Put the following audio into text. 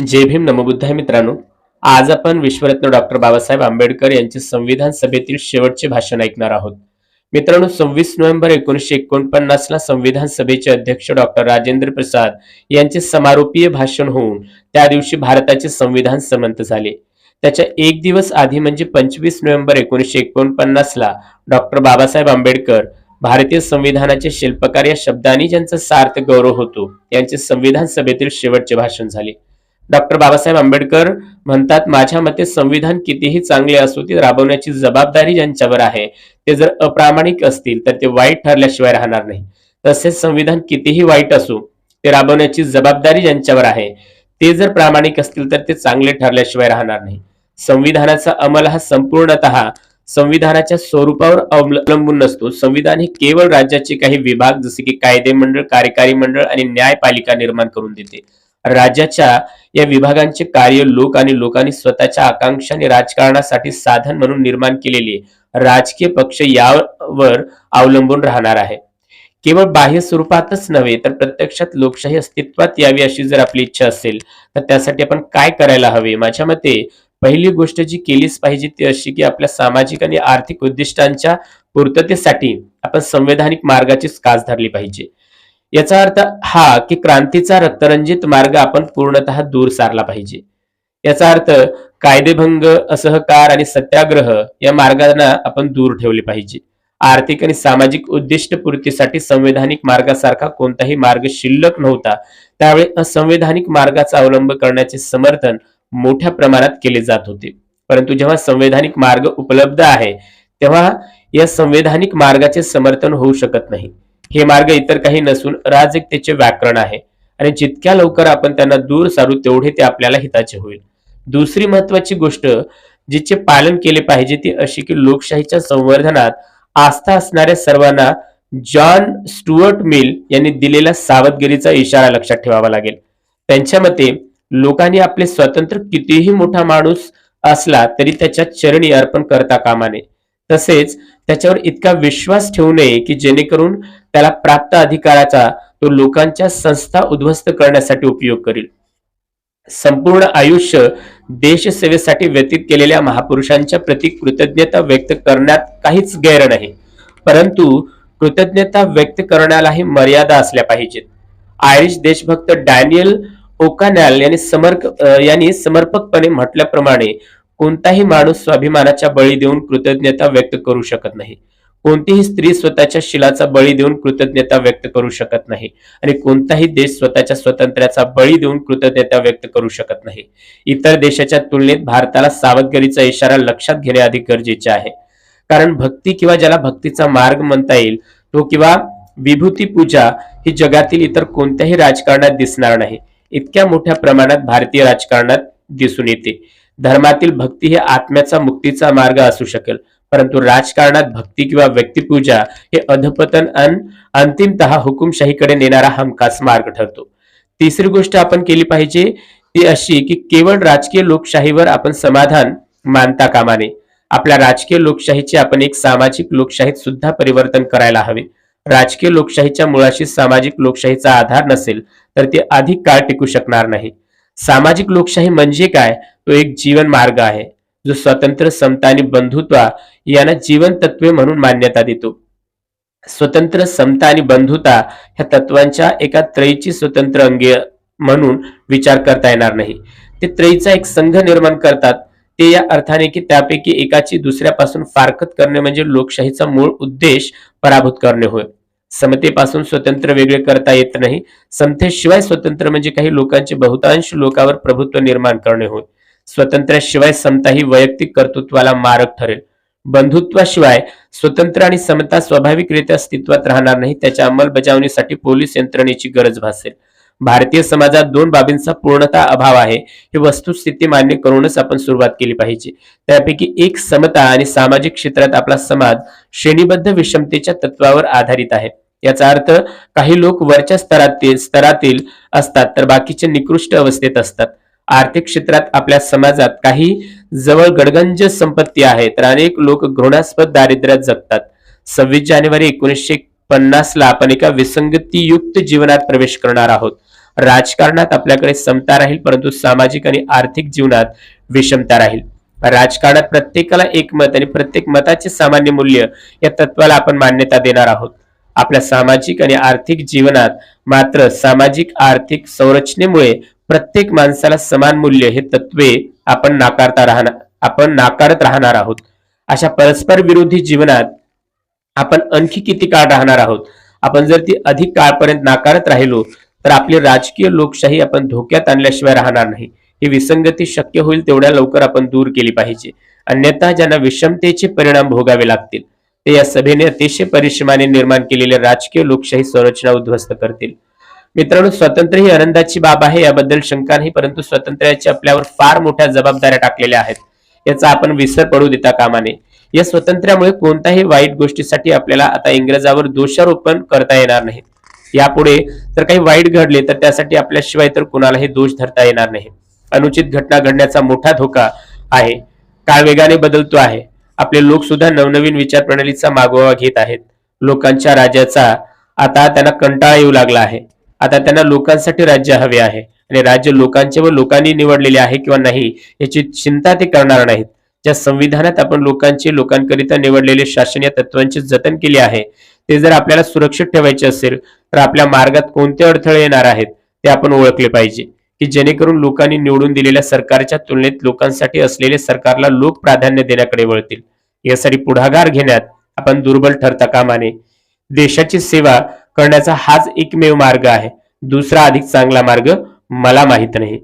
जय भीम नमबुद्धाय मित्रांनो. आज आपण विश्वरत्न डॉक्टर बाबासाहेब आंबेडकर यांचे संविधान सभेतील शेवटचे भाषण ऐकणार आहोत. मित्रांनो सव्वीस नोव्हेंबर एकोणीसशे एकोणपन्नास ला संविधान सभेचे अध्यक्ष डॉक्टर राजेंद्र प्रसाद यांचे समारोपीय भाषण होऊन त्या दिवशी भारताचे संविधान समंत झाले. त्याच्या एक दिवस आधी म्हणजे पंचवीस नोव्हेंबर एकोणीसशे एकोणपन्नास ला डॉक्टर बाबासाहेब आंबेडकर भारतीय संविधानाचे शिल्पकार या शब्दांनी ज्यांचा सार्थ गौरव होतो यांचे संविधान सभेतील शेवटचे भाषण झाले. डॉक्टर बाबासाहेब आंबेडकर म्हणतात माझ्या मते संविधान कितीही चांगले असो ते राबवण्याची जबाबदारी ज्यांच्यावर आहे ते जर अप्रामाणिक असतील तर ते वाईट ठरल्याशिवाय राहणार नाही. तसेच संविधान कितीही वाईट असो ते राबवण्याची जबाबदारी ज्यांच्यावर आहे ते जर प्रामाणिक असतील तर ते चांगले ठरल्याशिवाय राहणार नाही. संविधानाचा अंमल हा संपूर्णतः संविधानाच्या स्वरूपावर अवलंबून नसतो. संविधान हे केवळ राज्याचे काही विभाग जसे की कायदे मंडळ कार्यकारी मंडळ आणि न्यायपालिका निर्माण करून देते. राज्याच्या या विभागांचे कार्य लोक आणि लोकांनी स्वतःच्या आकांक्षा आणि राजकारणासाठी साधन म्हणून निर्माण केलेले राजकीय पक्ष यावर अवलंबून राहणार आहे. केवळ बाह्य स्वरूपातच नव्हे तर प्रत्यक्षात लोकशाही अस्तित्वात यावी अशी जर आपली इच्छा असेल तर त्यासाठी आपण काय करायला हवे? माझ्या मते पहिली गोष्ट जी केलीच पाहिजे ती अशी की आपल्या सामाजिक आणि आर्थिक उद्दिष्टांच्या पूर्ततेसाठी आपण संवैधानिक मार्गाचीच कास धरली पाहिजे. याचा अर्थ हा की क्रांतीचा रक्तरंजित मार्ग आपण पूर्णतः दूर सारला पाहिजे. याचा अर्थ कायदेभंग असहकार आणि सत्याग्रह या मार्गांना आपण दूर ठेवले पाहिजे. आर्थिक आणि सामाजिक उद्दिष्ट पूर्तीसाठी संवैधानिक मार्गासारखा कोणताही मार्ग शिल्लक नव्हता त्यावेळी असंवैधानिक मार्गाचा अवलंब करण्याचे समर्थन मोठ्या प्रमाणात केले जात होते. परंतु जेव्हा संवैधानिक मार्ग उपलब्ध आहे तेव्हा या संवैधानिक मार्गाचे समर्थन होऊ शकत नाही. हे मार्ग इतर काही नसून राजकतेचे व्याकरण आहे. आणि जितक्या लवकर आपण त्यांना दूर सारू तेवढे ते आपल्याला हिताचे होईल. दुसरी महत्वाची गोष्ट जिचे पालन केले पाहिजे ती अशी की लोकशाहीच्या संवर्धनात आस्था असणाऱ्या सर्वांना जॉन स्टुअर्ट मिल यांनी दिलेला सावधगिरीचा इशारा लक्षात ठेवावा लागेल. त्यांच्या मते लोकांनी आपले स्वतंत्र कितीही मोठा माणूस असला तरी त्याच्या चरणी अर्पण करता कामा नये. तसेच त्याच्यावर इतका विश्वास ठेवू नये की जेणेकरून त्याला प्राप्त अधिकाराचा तो लोकांच्या संस्था उद्ध्वस्त करण्यासाठी उपयोग करील. संपूर्ण आयुष्य देशसेवेसाठी व्यतीत केलेल्या महापुरुषांच्या प्रती कृतज्ञता व्यक्त करण्यात काहीच गैर नाही. परंतु कृतज्ञता व्यक्त करण्यालाही मर्यादा असल्या पाहिजेत. आयरिश देशभक्त डॅनियल ओकानॅल यांनी समर्क यांनी समर्पकपणे म्हटल्याप्रमाणे कोणताही माणूस स्वाभिमानाच्या बळी देऊन कृतज्ञता व्यक्त करू शकत नाही. कोणतीही स्त्री स्वतःच्या शिलाचा बळी देऊन कृतज्ञता व्यक्त करू शकत नाही आणि कोणताही देश स्वतःच्या स्वातंत्र्याचा बळी देऊन कृतज्ञता व्यक्त करू शकत नाही. इतर देशाच्या तुलनेत भारताला सावधगिरीचा इशारा लक्षात घेणे अधिक गरजेचे आहे. कारण भक्ती किंवा ज्याला भक्तीचा मार्ग म्हणता येईल तो किंवा विभूती पूजा ही जगातील इतर कोणत्याही राजकारणात दिसणार नाही. इतक्या मोठ्या प्रमाणात भारतीय राजकारणात दिसून येते. धर्मातील भक्ती हे आत्म्याचा मुक्तीचा मार्ग असू शकेल. परंतु राजकारणात भक्ती किंवा व्यक्तिपूजा हे अधपतन अन अंतिमतः हुकुमशाहीकडे नेणारा हमखास मार्ग ठरतो. तिसरी गोष्ट आपण केली पाहिजे ती अशी की केवळ राजकीय लोकशाहीवर आपण समाधान मानता कामाने आपल्या राजकीय लोकशाहीचे आपण एक सामाजिक लोकशाहीत सुद्धा परिवर्तन करायला हवे. राजकीय लोकशाहीच्या मुळाशी सामाजिक लोकशाहीचा आधार नसेल तर ते अधिक काळ टिकू शकणार नाही. सामाजिक लोकशाही म्हणजे काय? तो एक जीवन मार्ग आहे. जो स्वतंत्र समता आणि बंधुत्व यांना जीवन तत्वे म्हणून मान्यता देतो. स्वतंत्र समता आणि बंधुता ह्या तत्वांच्या एका त्रयीची स्वतंत्र अंगे म्हणून विचार करता येणार नाही. ते त्रयीचा एक संघ निर्माण करतात. ते या अर्थाने की त्यापैकी एकाची दुसऱ्यापासून फारकत करणे म्हणजे लोकशाहीचा मूळ उद्देश पराभूत करणे होय. समतेपासून स्वतंत्र वेगळे करता येत नाही. समतेशिवाय स्वतंत्र म्हणजे काही लोकांचे बहुतांश लोकांवर प्रभुत्व निर्माण करणे होय. स्वतंत्र्याशिवाय समता ही वैयक्तिक कर्तृत्वाला मारक ठरेल. बंधुत्वाशिवाय स्वतंत्र आणि समता स्वाभाविकरित्या अस्तित्वात राहणार नाही त्याच्या अंमलबजावणीसाठी पोलीस यंत्रणेची गरज भासेल. भारतीय समाजात दोन बाबींचा पूर्णतः अभाव आहे. ही वस्तुस्थिती मान्य करूनच आपण सुरुवात केली पाहिजे. त्यापैकी एक समता आणि सामाजिक क्षेत्रात आपला समाज श्रेणीबद्ध विषमतेच्या तत्वावर आधारित आहे. याचा अर्थ काही लोक वरच्या स्तरातील स्तरातील असतात तर बाकीचे निकृष्ट अवस्थेत असतात. आर्थिक क्षेत्रात आपल्या समाजात काही जवळ गडगंज संपत्ती आहे तर अनेक लोक घृणास्पद दारिद्र्यात जगतात. सव्वीस जानेवारी एकोणीसशे पन्नास ला आपण एका विसंगतीयुक्त जीवनात प्रवेश करणार आहोत. राजकारणात आपल्याकडे समता राहील परंतु सामाजिक आणि आर्थिक जीवनात विषमता राहील. राजकारणात प्रत्येकाला एक मत आणि प्रत्येक मताचे सामान्य मूल्य या तत्वाला आपण मान्यता देणार आहोत. आपल्या सामाजिक आणि आर्थिक जीवनात मात्र सामाजिक आर्थिक संरचनेमुळे प्रत्येक माणसाला समान मूल्य हे तत्वे आपण नाकारता राहणार आपण नाकारत राहणार आहोत. अशा परस्पर विरोधी जीवनात आपण आणखी किती काळ राहणार आहोत? आपण जर ती अधिक काळपर्यंत नाकारत राहिलो तर आपली राजकीय लोकशाही आपण धोक्यात आणल्याशिवाय राहणार नाही. ही विसंगती शक्य होईल तेवढ्या लवकर आपण दूर केली पाहिजे. अन्यथा ज्यांना विषमतेचे परिणाम भोगावे लागतील ते या सभेने अतिशय परिश्रमाने निर्माण केलेली राजकीय लोकशाही संरचना उद्ध्वस्त करतील. मित्रांनो स्वातंत्र्य ही आनंदाची बाब आहे याबद्दल शंका नाही परंतु स्वातंत्र्याच्या आपल्यावर फार मोठ्या जबाबदाऱ्या टाकलेल्या आहेत. याचा आपण विसर पडू देता कामाने. या स्वातंत्र्यामुळे कोणत्याही वाईट गोष्टीसाठी आपल्याला आता इंग्रजावर दोषारोपण करता येणार नाही. यापुढे जर काही वाईट घडले तर त्यासाठी आपल्याशिवाय तर कुणालाही दोष धरता येणार नाही. अनुचित घटना घडण्याचा मोठा धोका आहे. काळ वेगाने बदलतो आहे. आपले लोक सुद्धा नवनवीन विचार प्रणालीचा मागोवा घेत आहेत. लोकांच्या राजाचा आता त्यांना कंटाळा येऊ लागला आहे. आता त्यांना लोकांसाठी राज्य हवे आहे. आणि राज्य लोकांचे व लोकांनी निवडलेले आहे किंवा नाही याची चिंता ते करणार नाहीत. ज्या संविधानात आपण लोकांचे लोकांकरिता निवडलेले शासन या तत्वांचे जतन केले आहे ते जर आपल्याला सुरक्षित ठेवायचे असेल तर आपल्या मार्गात कोणते अडथळे येणार आहेत ते आपण ओळखले पाहिजे. की जेणेकरून लोकांनी निवडून दिलेल्या सरकारच्या तुलनेत लोकांसाठी असलेले सरकारला लोक प्राधान्य देण्याकडे वळतील. यासाठी पुढाकार घेण्यात आपण दुर्बल ठरता कामाने देशाची सेवा करण्याचा हाच एकमेव मार्ग आहे. दुसरा अधिक चांगला मार्ग मला माहीत नाही.